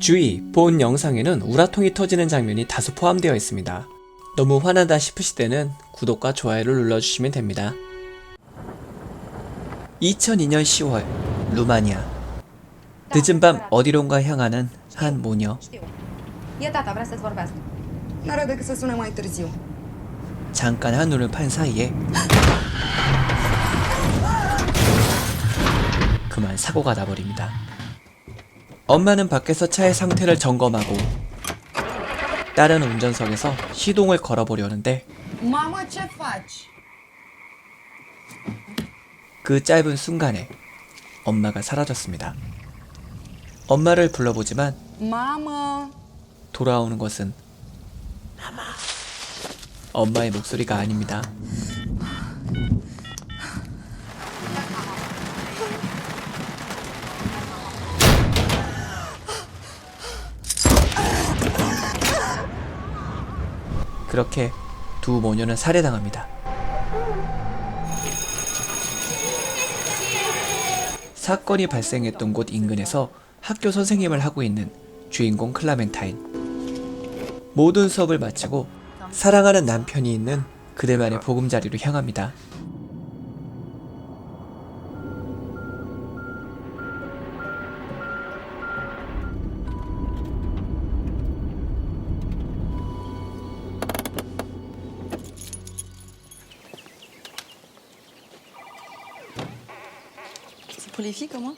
주의, 본 영상에는 우라통이 터지는 장면이 다소 포함되어 있습니다. 너무 화나다 싶으실 때는 구독과 좋아요를 눌러주시면 됩니다. 2002년 10월, 루마니아. 늦은 밤 어디론가 향하는 한 모녀. 잠깐 한눈을 판 사이에 그만 사고가 나버립니다. 엄마는 밖에서 차의 상태를 점검하고 딸은 운전석에서 시동을 걸어보려는데? 그 짧은 순간에 엄마가 사라졌습니다. 엄마를 불러보지만! 돌아오는 것은 엄마의 목소리가 아닙니다. 그렇게 두 모녀는 살해당합니다. 사건이 발생했던 곳 인근에서 학교 선생님을 하고 있는 주인공 클라멘타인. 모든 수업을 마치고 사랑하는 남편이 있는 그들만의 보금자리로 향합니다. Pour les filles comme moi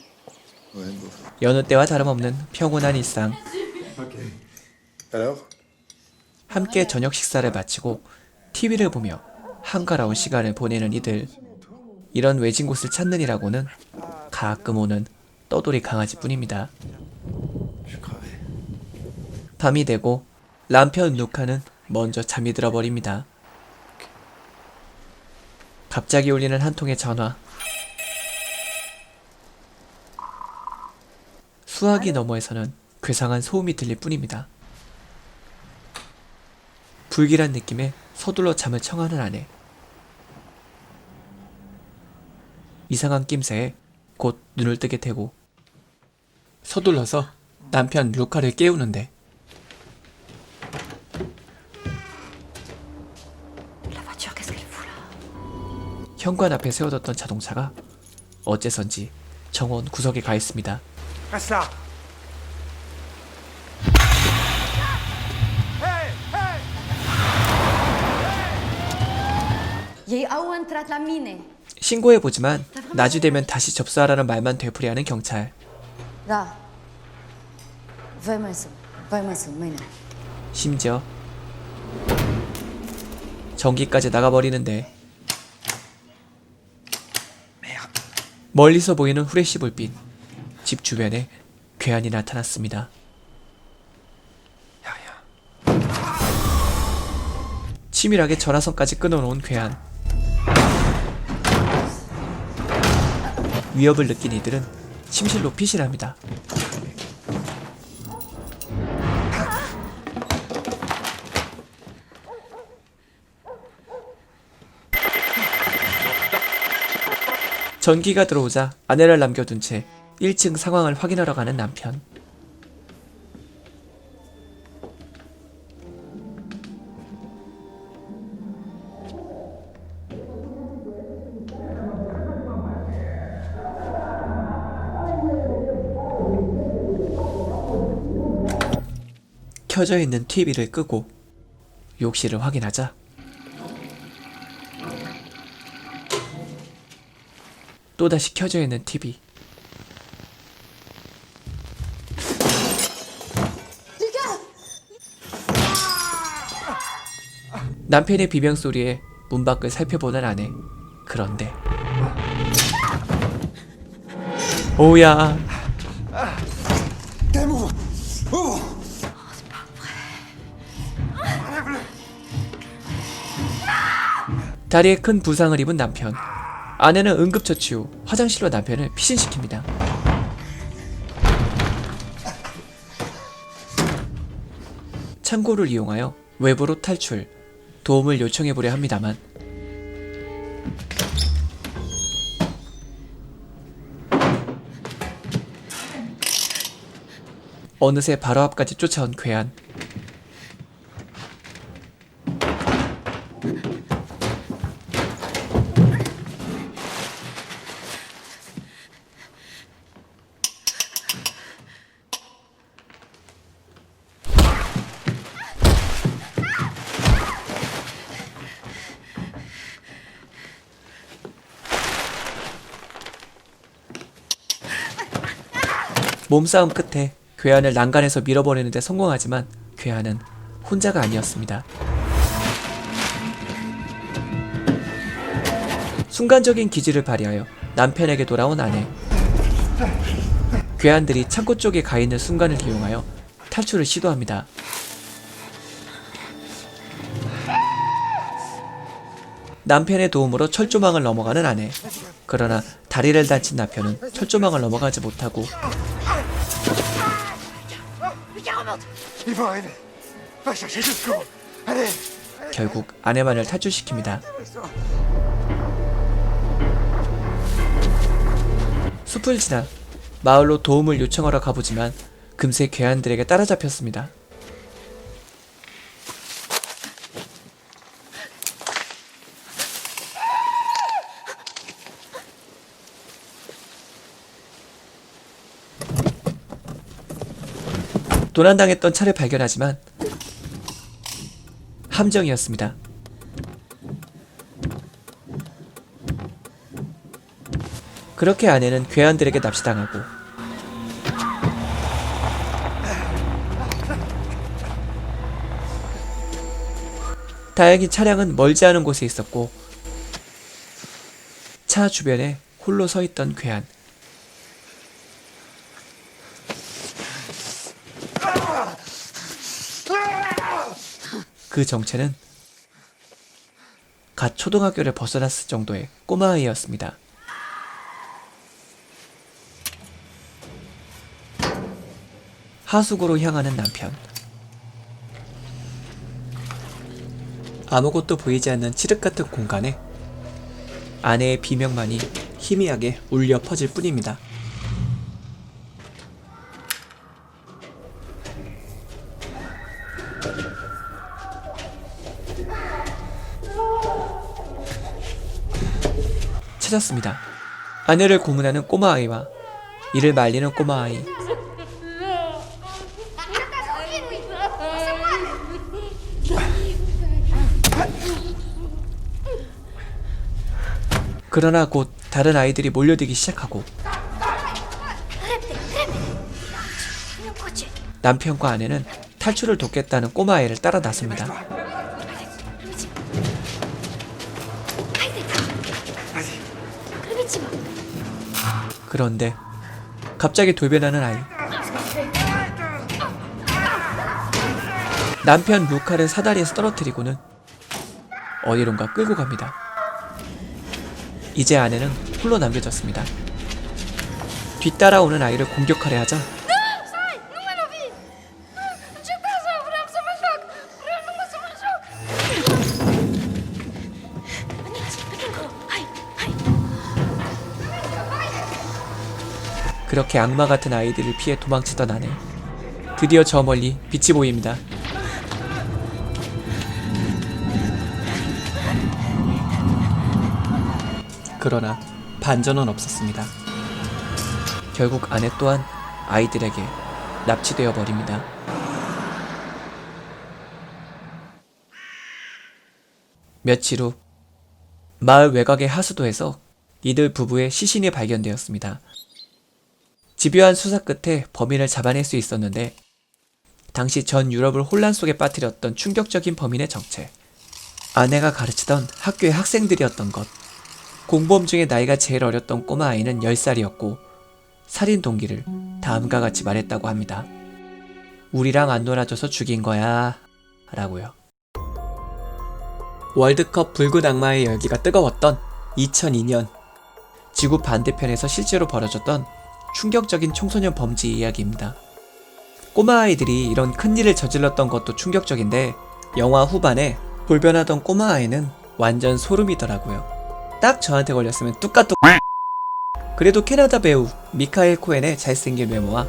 Ouais, bof. 여느 때와 다름없는 평온한 일상. Alors 함께 저녁 식사를 마치고 TV를 보며 한가로운 시간을 보내는 이들. 이런 외진 곳을 찾느니라고는 가끔 오는 떠돌이 강아지뿐입니다. Je suis crevé. 밤이 되고 남편 루카는 먼저 잠이 들어버립니다. 갑자기 울리는 한 통의 전화. 수화기 너머에서는 괴상한 소음이 들릴 뿐입니다. 불길한 느낌에 서둘러 잠을 청하는 아내. 이상한 낌새에 곧 눈을 뜨게 되고 서둘러서 남편 루카를 깨우는데 현관 앞에 세워뒀던 자동차가 어째선지 정원 구석에 가 있습니다. Mine. 신고해보지만 나주되면 다시 접수하라는 말만 되풀이하는 경찰. 심지어 전기까지 나가버리는데 멀리서 보이는 후레쉬 불빛 집 주변에 괴한이 나타났습니다. 치밀하게 전화선까지 끊어놓은 괴한 위협을 느낀 이들은 침실로 피신합니다. 전기가 들어오자 아내를 남겨둔 채 1층 상황을 확인하러 가는 남편. 켜져 있는 TV를 끄고 욕실을 확인하자 또다시 켜져 있는 TV. 남편의 비명 소리에 문 밖을 살펴보는 아내. 그런데 오야 다리에 큰 부상을 입은 남편. 아내는 응급처치 후 화장실로 남편을 피신시킵니다. 창고를 이용하여 외부로 탈출, 도움을 요청해 보려 합니다만 어느새 바로 앞까지 쫓아온 괴한. 몸싸움 끝에 괴한을 난간에서 밀어버리는데 성공하지만 괴한은 혼자가 아니었습니다. 순간적인 기지를 발휘하여 남편에게 돌아온 아내. 괴한들이 창고 쪽에 가 있는 순간을 이용하여 탈출을 시도합니다. 남편의 도움으로 철조망을 넘어가는 아내. 그러나 다리를 다친 남편은 철조망을 넘어가지 못하고 결국 아내만을 탈출시킵니다. 숲을 지나 마을로 도움을 요청하러 가보지만 금세 괴한들에게 따라잡혔습니다. 도난당했던 차를 발견하지만 함정이었습니다. 그렇게 아내는 괴한들에게 납치당하고 다행히 차량은 멀지 않은 곳에 있었고 차 주변에 홀로 서 있던 괴한 그 정체는 갓 초등학교를 벗어났을 정도의 꼬마아이였습니다. 하수구로 향하는 남편. 아무것도 보이지 않는 칠흑 같은 공간에 아내의 비명만이 희미하게 울려 퍼질 뿐입니다. 찾았습니다. 아내를 고문하는 꼬마아이와 이를 말리는 꼬마아이. 그러나 곧 다른 아이들이 몰려들기 시작하고 남편과 아내는 탈출을 돕겠다는 꼬마아이를 따라 나섭니다. 그런데 갑자기 돌변하는 아이. 남편 루카를 사다리에서 떨어뜨리고는 어디론가 끌고 갑니다. 이제 아내는 홀로 남겨졌습니다. 뒤따라오는 아이를 공격하려 하자 그렇게 악마 같은 아이들을 피해 도망치던 아내. 드디어 저 멀리 빛이 보입니다. 그러나 반전은 없었습니다. 결국 아내 또한 아이들에게 납치되어 버립니다. 며칠 후 마을 외곽의 하수도에서 이들 부부의 시신이 발견되었습니다. 집요한 수사 끝에 범인을 잡아낼 수 있었는데 당시 전 유럽을 혼란 속에 빠뜨렸던 충격적인 범인의 정체. 아내가 가르치던 학교의 학생들이었던 것. 공범 중에 나이가 제일 어렸던 꼬마 아이는 10살이었고 살인 동기를 다음과 같이 말했다고 합니다. 우리랑 안 놀아줘서 죽인 거야. 라고요. 월드컵 붉은 악마의 열기가 뜨거웠던 2002년 지구 반대편에서 실제로 벌어졌던 충격적인 청소년 범죄 이야기입니다. 꼬마 아이들이 이런 큰 일을 저질렀던 것도 충격적인데 영화 후반에 돌변하던 꼬마 아이는 완전 소름이더라고요. 딱 저한테 걸렸으면 뚝까뚝. 그래도 캐나다 배우 미카엘 코엔의 잘생긴 외모와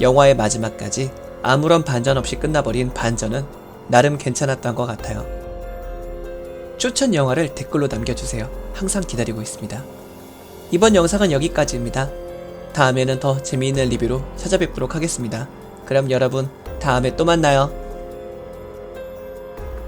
영화의 마지막까지 아무런 반전 없이 끝나버린 반전은 나름 괜찮았던 것 같아요. 추천 영화를 댓글로 남겨주세요. 항상 기다리고 있습니다. 이번 영상은 여기까지입니다. 다음에는 더 재미있는 리뷰로 찾아뵙도록 하겠습니다. 그럼 여러분, 다음에 또 만나요.